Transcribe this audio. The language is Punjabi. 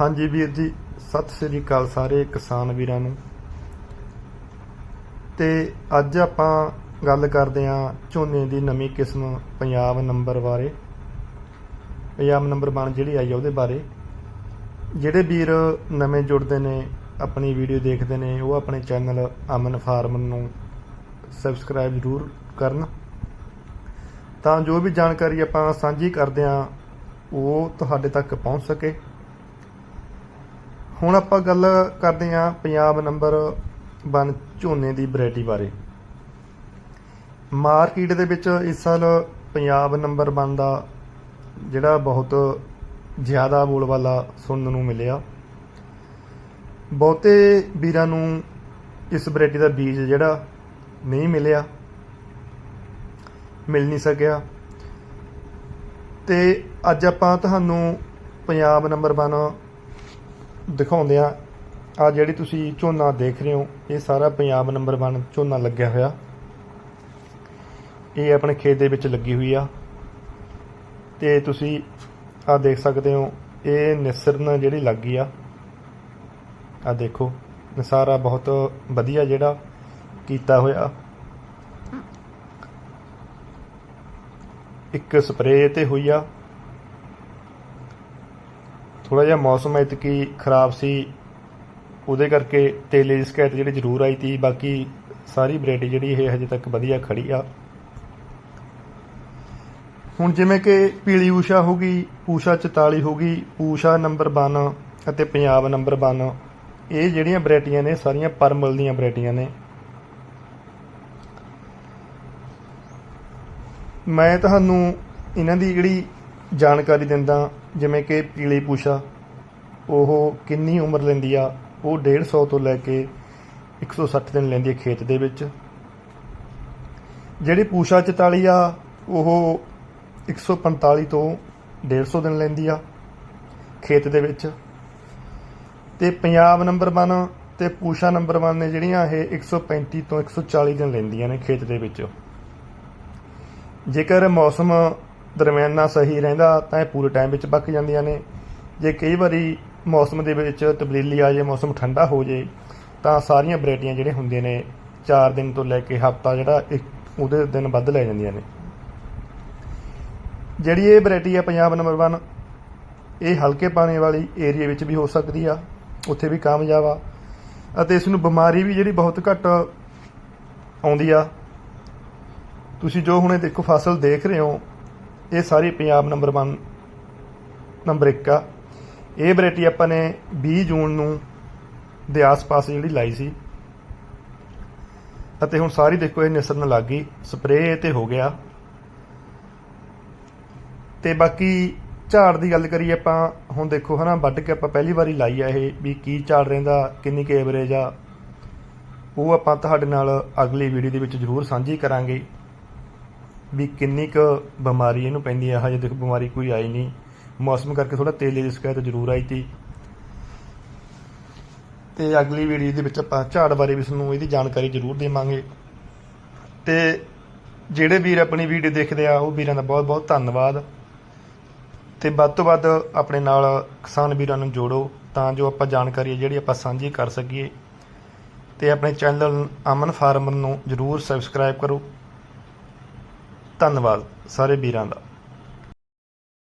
ਹਾਂਜੀ ਵੀਰ ਜੀ, ਸਤਿ ਸ੍ਰੀ ਅਕਾਲ ਸਾਰੇ ਕਿਸਾਨ ਵੀਰਾਂ ਨੂੰ। ਤੇ ਅੱਜ ਆਪਾਂ ਗੱਲ ਕਰਦੇ ਹਾਂ ਝੋਨੇ ਦੀ ਨਵੀਂ ਕਿਸਮ ਪੰਜਾਬ ਨੰਬਰ ਬਾਰੇ। ਪੰਜਾਬ ਨੰਬਰ ਬਣ ਜਿਹੜੀ ਆਈ ਆ ਉਹਦੇ ਬਾਰੇ। ਜਿਹੜੇ ਵੀਰ ਨਵੇਂ ਜੁੜਦੇ ਨੇ, ਆਪਣੀ ਵੀਡੀਓ ਦੇਖਦੇ ਨੇ, ਉਹ ਆਪਣੇ ਚੈਨਲ ਅਮਨ ਫਾਰਮ ਨੂੰ ਸਬਸਕ੍ਰਾਈਬ ਜ਼ਰੂਰ ਕਰਨ। ਤਾਂ ਜੋ ਵੀ ਜਾਣਕਾਰੀ ਆਪਾਂ ਸਾਂਝੀ ਕਰਦੇ ਹਾਂ, ਉਹ ਤੁਹਾਡੇ ਤੱਕ ਪਹੁੰਚ ਸਕੇ। ਹੁਣ ਆਪਾਂ ਗੱਲ ਕਰਦੇ ਹਾਂ ਪੰਜਾਬ ਨੰਬਰ 1 ਝੋਨੇ ਦੀ ਵੈਰਾਈਟੀ ਬਾਰੇ। ਮਾਰਕੀਟ ਦੇ ਵਿੱਚ ਇਸ ਸਾਲ ਪੰਜਾਬ ਨੰਬਰ 1 ਦਾ ਜਿਹੜਾ ਬਹੁਤ ਜ਼ਿਆਦਾ ਬੋਲਬਾਲਾ ਸੁਣਨ ਨੂੰ ਮਿਲਿਆ। ਬਹੁਤੇ ਵੀਰਾਂ ਨੂੰ ਇਸ ਵੈਰਾਈਟੀ ਦਾ ਬੀਜ ਜਿਹੜਾ ਨਹੀਂ ਮਿਲਿਆ, ਮਿਲ ਨਹੀਂ ਸਕਿਆ। ਤੇ ਅੱਜ ਆਪਾਂ ਤੁਹਾਨੂੰ ਪੰਜਾਬ ਨੰਬਰ 1 ਦਿਖਾਉਂਦੇ ਆ ਆ ਜਿਹੜੀ ਤੁਸੀਂ ਝੋਨਾ ਦੇਖ ਰਹੇ ਹੋ, ਇਹ ਸਾਰਾ ਪੰਜਾਬ ਨੰਬਰ 1 ਝੋਨਾ ਲੱਗਿਆ ਹੋਇਆ। ਇਹ ਆਪਣੇ ਖੇਤ ਦੇ ਵਿੱਚ ਲੱਗੀ ਹੋਈ ਆ। ਤੇ ਤੁਸੀਂ ਆ ਦੇਖ ਸਕਦੇ ਹੋ, ਇਹ ਨਿਸਰਨ ਜਿਹੜੀ ਲੱਗੀ ਆ। ਆ ਦੇਖੋ ਨਸਾਰਾ ਬਹੁਤ ਵਧੀਆ ਜਿਹੜਾ ਕੀਤਾ ਹੋਇਆ। ਇੱਕ ਸਪਰੇਅ ਤੇ ਹੋਈ ਆ। ਥੋੜਾ ਜਿਹਾ ਮੌਸਮ ਐਤਕੀ ਖਰਾਬ ਸੀ, ਉਹਦੇ ਕਰਕੇ ਤੇਲੇ ਦੀ ਸ਼ਿਕਾਇਤ ਜਿਹੜੀ ਜ਼ਰੂਰ ਆਈ ਤੀ, ਬਾਕੀ ਸਾਰੀ ਵੈਰਾਈਟੀ ਜਿਹੜੀ ਇਹ ਹਜੇ ਤੱਕ ਵਧੀਆ ਖੜੀ ਆ। ਹੁਣ ਜਿਵੇਂ ਕਿ ਪੀਲੀ ਊਸ਼ਾ ਹੋ ਗਈ, ਊਸ਼ਾ 44 ਹੋ ਗਈ, ਊਸ਼ਾ ਨੰਬਰ 1 ਅਤੇ ਪੰਜਾਬ ਨੰਬਰ 1 ਇਹ ਜਿਹੜੀਆਂ ਵੈਰਾਈਟੀਆਂ ਨੇ, ਸਾਰੀਆਂ ਪਰਮਲ ਦੀਆਂ ਵੈਰਾਈਟੀਆਂ ਨੇ। ਮੈਂ ਤੁਹਾਨੂੰ ਇਹਨਾਂ ਦੀ ਜਿਹੜੀ ਜਾਣਕਾਰੀ ਦਿੰਦਾ ਜਿਵੇਂ ਕਿ ਪੀਲੀ ਪੂਸ਼ਾ, ਉਹ ਕਿੰਨੀ ਉਮਰ ਲੈਂਦੀ ਆ? ਉਹ 150 ਤੋਂ ਲੈ ਕੇ 160 ਦਿਨ ਲੈਂਦੀ ਹੈ ਖੇਤ ਦੇ ਵਿੱਚ। ਜਿਹੜੀ ਪੂਸ਼ਾ 44 ਆ, ਉਹ 145 ਤੋਂ 150 ਦਿਨ ਲੈਂਦੀ ਆ ਖੇਤ ਦੇ ਵਿੱਚ। ਤੇ ਪੰਜਾਬ ਨੰਬਰ 1 ਤੇ ਪੂਸ਼ਾ ਨੰਬਰ 1 ਨੇ ਜਿਹੜੀਆਂ ਇਹ 135 ਤੋਂ 140 ਦਿਨ ਲੈਂਦੀਆਂ ਨੇ ਖੇਤ ਦੇ ਵਿੱਚ। ਜੇਕਰ ਮੌਸਮ ਦਰਮਿਆਨਾ ਸਹੀ ਰਹਿੰਦਾ, ਤਾਂ ਇਹ ਪੂਰੇ ਟਾਈਮ ਵਿੱਚ ਪੱਕ ਜਾਂਦੀਆਂ ਨੇ। ਜੇ ਕਈ ਵਾਰੀ ਮੌਸਮ ਦੇ ਵਿੱਚ ਤਬਦੀਲੀ ਆ ਜਾਏ ਮੌਸਮ ਠੰਡਾ ਹੋ ਜਾਏ ਤਾਂ ਸਾਰੀਆਂ ਵੈਰਾਈਟੀਆਂ ਜਿਹੜੇ ਹੁੰਦੇ ਨੇ 4 ਦਿਨ ਤੋਂ ਲੈ ਕੇ ਹਫਤਾ ਜਿਹੜਾ ਇੱਕ ਉਹਦੇ ਦਿਨ ਵੱਧ ਲੈ ਜਾਂਦੀਆਂ ਨੇ। ਜਿਹੜੀ ਇਹ ਵੈਰਾਈਟੀ ਆ ਪੰਜਾਬ ਨੰਬਰ 1 ਇਹ ਹਲਕੇ ਪਾਣੀ ਵਾਲੀ ਏਰੀਆ ਵਿੱਚ ਵੀ ਹੋ ਸਕਦੀ ਆ, ਉੱਥੇ ਵੀ ਕਾਮਯਾਬ ਆ। ਅਤੇ ਇਸ ਨੂੰ ਬਿਮਾਰੀ ਵੀ ਜਿਹੜੀ ਬਹੁਤ ਘੱਟ ਆਉਂਦੀ ਆ। ਤੁਸੀਂ ਜੋ ਹੁਣੇ ਦੇਖੋ, ਫਸਲ ਦੇਖ ਰਹੇ ਹੋ ਇਹ ਸਾਰੀ ਪੰਜਾਬ ਨੰਬਰ 1 ਨੰਬਰ 1 ਆ। ਇਹ ਵੈਰਾਈਟੀ ਆਪਾਂ ਨੇ 20 ਜੂਨ ਨੂੰ ਦੇ ਆਸ-ਪਾਸ ਜਿਹੜੀ ਲਾਈ ਸੀ। ਅਤੇ ਹੁਣ ਸਾਰੀ ਦੇਖੋ ਇਹ ਨਿਸਰਨ ਲੱਗ ਗਈ। ਸਪਰੇਅ ਤੇ ਹੋ ਗਿਆ। ਤੇ ਬਾਕੀ ਝਾੜ ਦੀ ਗੱਲ ਕਰੀਏ ਆਪਾਂ, ਹੁਣ ਦੇਖੋ ਹਨਾ, ਵੱਢ ਕੇ ਆਪਾਂ ਪਹਿਲੀ ਵਾਰੀ ਲਾਈ ਆ ਇਹ, ਵੀ ਕੀ ਝਾੜ ਰਹਿੰਦਾ, ਕਿੰਨੀ ਕੁ ਐਵਰੇਜ ਆ। ਉਹ ਆਪਾਂ ਤੁਹਾਡੇ ਨਾਲ ਅਗਲੀ ਵੀਡੀਓ ਦੇ ਵਿੱਚ ਜ਼ਰੂਰ ਸਾਂਝੀ ਕਰਾਂਗੇ। ਵੀ ਕਿੰਨੀ ਕੁ ਬਿਮਾਰੀ ਇਹਨੂੰ ਪੈਂਦੀ ਆ ਹਜੇ ਦੇਖੋ ਬਿਮਾਰੀ ਕੋਈ ਆਈ ਨਹੀਂ। ਮੌਸਮ ਕਰਕੇ ਥੋੜਾ ਤੇਲੇ ਦੀ ਸ਼ਿਕਾਇਤ ਜ਼ਰੂਰ ਆਈ ਤੀ। ਤੇ ਅਗਲੀ ਵੀਡੀਓ ਦੇ ਵਿੱਚ ਆਪਾਂ ਝਾੜ ਬਾਰੇ ਵੀ ਤੁਹਾਨੂੰ ਇਹਦੀ ਜਾਣਕਾਰੀ ਜ਼ਰੂਰ ਦੇਵਾਂਗੇ। ਤੇ ਜਿਹੜੇ ਵੀਰ ਆਪਣੀ ਵੀਡੀਓ ਦੇਖਦੇ ਆ, ਉਹ ਵੀਰਾਂ ਦਾ ਬਹੁਤ ਬਹੁਤ ਧੰਨਵਾਦ। ਤੇ ਵੱਧ ਤੋਂ ਵੱਧ ਆਪਣੇ ਨਾਲ ਕਿਸਾਨ ਵੀਰਾਂ ਨੂੰ ਜੋੜੋ, ਤਾਂ ਜੋ ਆਪਾਂ ਜਾਣਕਾਰੀ ਹੈ ਜਿਹੜੀ ਆਪਾਂ ਸਾਂਝੀ ਕਰ ਸਕੀਏ। ਤੇ ਆਪਣੇ ਚੈਨਲ ਅਮਨ ਫਾਰਮਰ ਨੂੰ ਜਰੂਰ ਸਬਸਕ੍ਰਾਈਬ ਕਰੋ। ਧੰਨਵਾਦ ਸਾਰੇ ਵੀਰਾਂ ਦਾ।